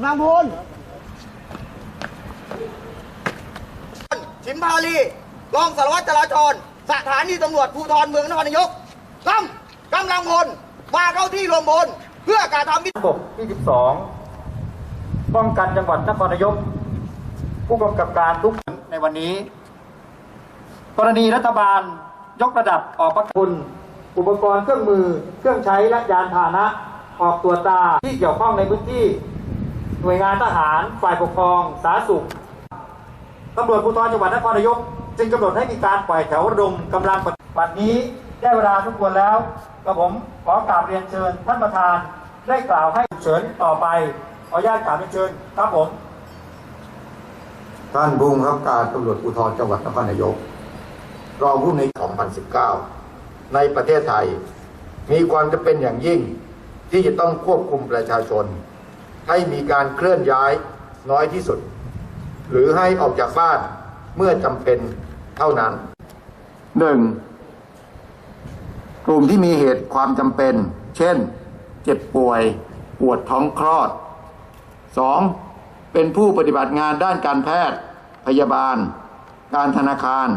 ำลังพลชิมพาลีรองสารวัตรจราจร สถานีตำรวจภูธรเมืองนครนายกกำกำลังพลมาเข้าที่รวมพลเพื่อการทำพิธีบกที่ 12 ป้องกันจังหวัดนครนายก ผู้กำกับการทุกในวันนี้ กรณีรัฐบาลยกระดับออกประคุณอุปกรณ์เครื่องมือ เครื่องใช้และยานพาหนะ ออกตรวจตาที่เกี่ยวข้องในพื้นที่ห น่วยงานทหาร ฝ่ายปกครองสาธารณสุขตำรวจภูธรจังหวัดนครนายก จึงกำหนดให้มีการปล่อยแถวระดมกำลังปฏิบัตินี้ได้เวลาทุกควรแล้วกระผมขอกราบเรียนเชิญท่านประธานได้กล่าวให้เชิญต่อไปขออนุญาตกราบเรียนเชิญครับผมท่านผู้บังคับการตำรวจภูธรจังหวัดนครนายก รองผู้ใน2019 ในประเทศไทย มีความจะเป็นอย่างยิ่งที่จะต้องควบคุมประชาชน ให้มีการเคลื่อนย้ายน้อยที่สุด หรือให้ออกจากบ้านเมื่อจำเป็นเท่านั้น 1. กลุ่มที่มีเหตุความจำเป็น เช่น เจ็บป่วยปวดท้องคลอด 2. เป็นผู้ปฏิบัติงานด้านการแพทย์ พยาบาล การธนาคาร